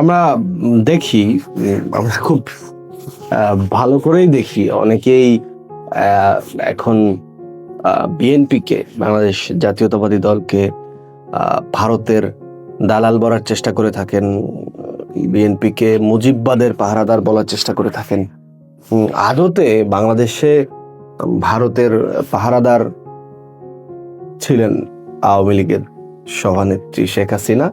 আমরা দেখি, আমরা খুব ভালো করেই দেখি। অনেকেই এখন বিএনপিকে, বাংলাদেশ জাতীয়তাবাদী দলকে ভারতের দালাল বলার চেষ্টা করে থাকেন, বিএনপিকে মুজিববাদের পাহারাদার বলার চেষ্টা করে থাকেন। আদতে বাংলাদেশে ভারতের পাহারাদার ছিলেন আওয়ামী লীগের সভানেত্রী শেখ হাসিনা।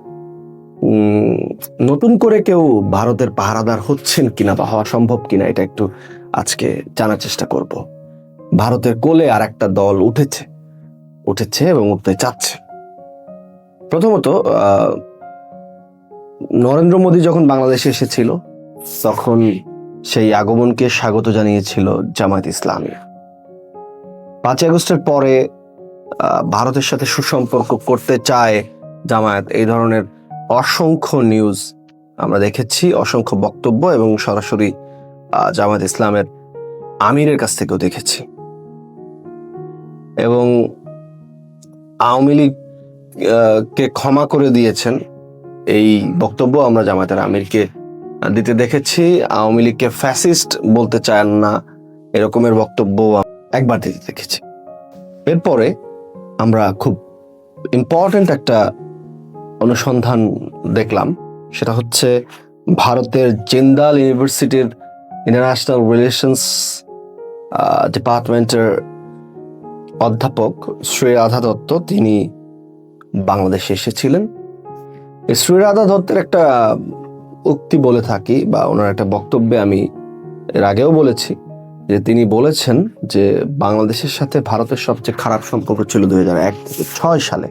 নতুন করে কেউ ভারতের পাহারাদার হচ্ছেন কিনা বা হওয়া সম্ভব কিনা এটা একটু আজকে জানার চেষ্টা করব। ভারতের কোলে আর একটা দল উঠেছে উঠেছে এবং উঠতে চাচ্ছে। প্রথমত নরেন্দ্র মোদী যখন বাংলাদেশে এসেছিল, তখন সেই আগমনকে স্বাগত জানিয়েছিল জামায়াত ইসলামী। পাঁচই আগস্টের পরে ভারতের সাথে সুসম্পর্ক করতে চায় জামায়াত, এই ধরনের অসংখ্য নিউজ আমরা দেখেছি অসংখ্য বক্তব্য এবং সরাসরি আহ, জামায়াত ইসলামের আমিরের কাছ থেকেও দেখেছি। এবং আওয়ামী লীগ কে ক্ষমা করে দিয়েছেন এই বক্তব্য আমরা জামায়াতের আমিরকে দিতে দেখেছি। আওয়ামী লীগকে ফ্যাসিস্ট বলতে চান না এরকমের বক্তব্য একবার দিতে দেখেছি। এরপরে আমরা খুব ইম্পর্ট্যান্ট একটা অনুসন্ধান দেখলাম, সেটা হচ্ছে ভারতের জিন্দাল ইউনিভার্সিটির ইন্টারন্যাশনাল রিলেশনস ডিপার্টমেন্টের অধ্যাপক শ্রী রাধা দত্ত, তিনি বাংলাদেশে এসেছিলেন। শ্রী রাধা দত্তের একটা উক্তি বলে থাকি, বা ওনার একটা বক্তব্যে আমি এর আগেও বলেছি, যে তিনি বলেছেন যে বাংলাদেশের সাথে ভারতের সবচেয়ে খারাপ সম্পর্ক ছিল দু হাজার এক থেকে ছয় সালে,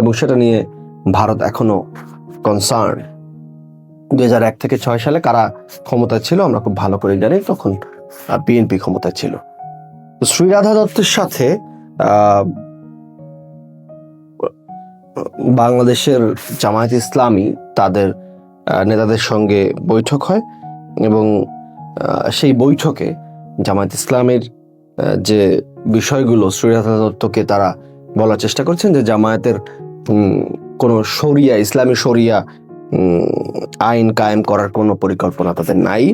এবং সেটা নিয়ে ভারত এখনও কনসার্ন দু হাজার এক থেকে ছয় সালে কারা ক্ষমতায় ছিল, আমরা খুব ভালো করে জানি, তখন বিএনপি ক্ষমতায় ছিল। শ্রীরাধা দত্তের সাথে বাংলাদেশের জামায়াত ইসলামী তাদের নেতাদের সঙ্গে বৈঠক হয় এবং সেই বৈঠকে জামায়াত ইসলামের যে বিষয়গুলো শ্রীরাধা দত্তকে তারা বলার চেষ্টা করছেন যে জামায়াতের কোনো শরিয়া, ইসলামী শরিয়া আইন কায়েম করার কোনো পরিকল্পনা তাদের নাই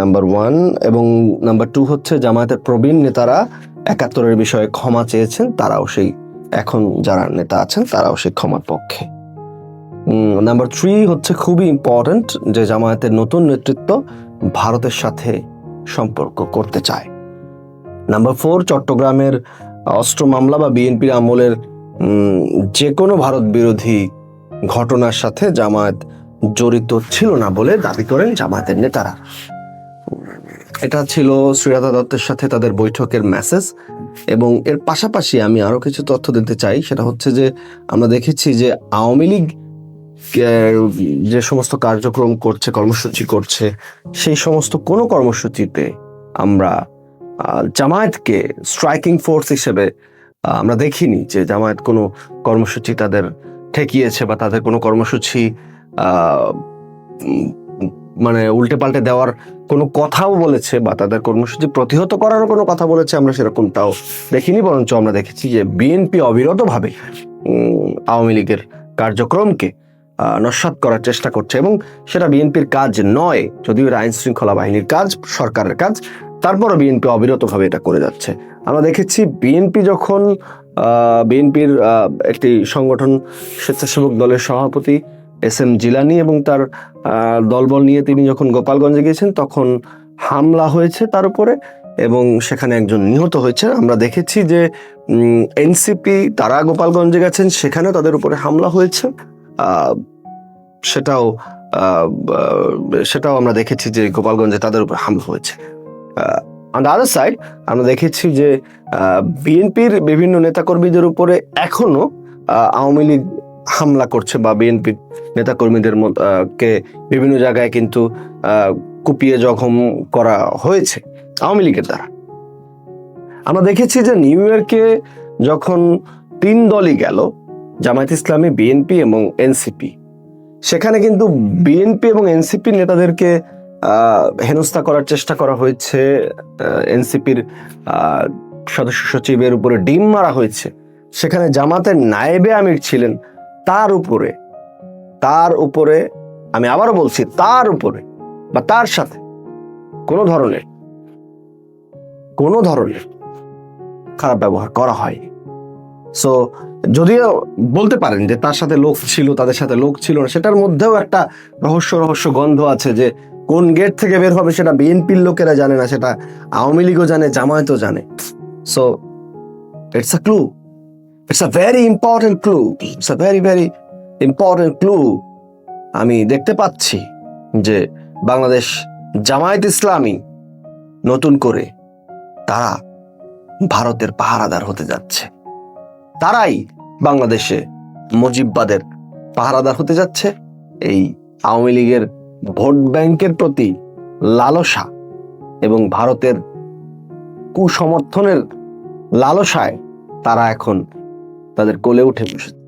নাম্বার ওয়ান এবং নাম্বার টু হচ্ছে জামায়াতের প্রবীণ নেতারা একাত্তরের বিষয়ে ক্ষমা চেয়েছেন, তারাও সেই, এখন যারা নেতা আছেন, তারাও সেই ক্ষমার পক্ষে। নাম্বার থ্রি হচ্ছে খুবই ইম্পর্ট্যান্ট যে জামায়াতের নতুন নেতৃত্ব ভারতের সাথে সম্পর্ক করতে চায়। নাম্বার ফোর চট্টগ্রামের অস্ত্র মামলা বা বিএনপির আমলের যে কোনো ভারত বিরোধী ঘটনার সাথে জামায়াত জড়িত ছিল না বলে দাবি করেন জামায়াতের নেতারা। এটা ছিল শ্রীরাধা দত্তের সাথে তাদের বৈঠকের মেসেজ এবং এর পাশাপাশি আমি আরও কিছু তথ্য দিতে চাই, সেটা হচ্ছে যে আমরা দেখেছি যে আওয়ামী লীগ যে সমস্ত কার্যক্রম করছে, কর্মসূচি করছে, সেই সমস্ত কোনো কর্মসূচিতে আমরা জামায়াতকে স্ট্রাইকিং ফোর্স হিসেবে আমরা দেখিনি যে জামায়াত কোনো কর্মসূচি তাদের ঠেকিয়েছে বা তাদের কোনো কর্মসূচি মানে উল্টে পাল্টে দেওয়ার কোনো কথাও বলেছে বা তাদের কর্মসূচি প্রতিহত করারও কোনো কথা বলেছে, আমরা সেরকমটাও দেখিনি, বরঞ্চ আমরা দেখেছি যে বিএনপি অবিরতভাবে আওয়ামী লীগের কার্যক্রমকে নস্যাৎ করার চেষ্টা করছে এবং সেটা বিএনপির কাজ নয়, যদিও এটা আইন শৃঙ্খলা বাহিনীর কাজ, সরকারের কাজ, তারপরও বিএনপি অবিরতভাবে এটা করে যাচ্ছে। আমরা দেখেছি বিএনপি যখন বিএনপির একটি সংগঠন স্বেচ্ছাসেবক দলের সভাপতি এস এম জিলানি এবং তার দলবল নিয়ে তিনি যখন গোপালগঞ্জে গিয়েছেন তখন হামলা হয়েছে তার উপরে এবং সেখানে একজন নিহত হয়েছে। আমরা দেখেছি যে এনসিপি তারা গোপালগঞ্জে গেছেন, সেখানেও তাদের উপরে হামলা হয়েছে। সেটাও সেটাও আমরা দেখেছি যে গোপালগঞ্জে তাদের উপর হামলা হয়েছে। অন দ্য আদার সাইড আমরা দেখেছি যে বিএনপির বিভিন্ন নেতাকর্মীদের উপরে এখনও আওয়ামী লীগ হামলা করছে বা বিএনপির নেতাকর্মীদের কে বিভিন্ন জায়গায় কিন্তু কুপিয়ে জখম করা হয়েছে আওয়ামী লীগের দ্বারা। আমরা দেখেছি যে নিউ ইয়র্কে যখন তিন দলই গেল, জামায়াত ইসলামী, বিএনপি এবং এনসিপি, সেখানে কিন্তু বিএনপি এবং এনসিপি নেতাদেরকে হেনস্থা করার চেষ্টা করা হয়েছে এনসিপির সদস্য সচিবের উপরে ডিম মারা হয়েছে। সেখানে জামাতের নায়েবে আমির ছিলেন। তার উপরে তার উপরে, আমি আবারও বলছি, তার উপরে বা তার সাথে কোনো ধরনের কোনো ধরনের খারাপ ব্যবহার করা হয়নি। সো যদিও বলতে পারেন যে তার সাথে লোক ছিল, তাদের সাথে লোক ছিল না, সেটার মধ্যেও একটা রহস্য রহস্য গন্ধ আছে যে কোন গেট থেকে বের হবে সেটা বিএনপির লোকেরা জানে না, সেটা আওয়ামী লীগও জানে, জামায়াতও জানে। So it's a clue it's a very important clue it's a very very important clue আমি দেখতে পাচ্ছি যে বাংলাদেশ জামায়াত ইসলামী নতুন করে তারা ভারতের পাহারাদার হতে যাচ্ছে। তারাই বাংলাদেশে মুজিববাদের পাহারাদার হতে যাচ্ছে। এই আওয়ামী লীগের ভোট ব্যাংকের প্রতি লালসা এবং ভারতের কুসমর্থনের লালসায় তারা এখন তাদের কোলে উঠে বসেছে।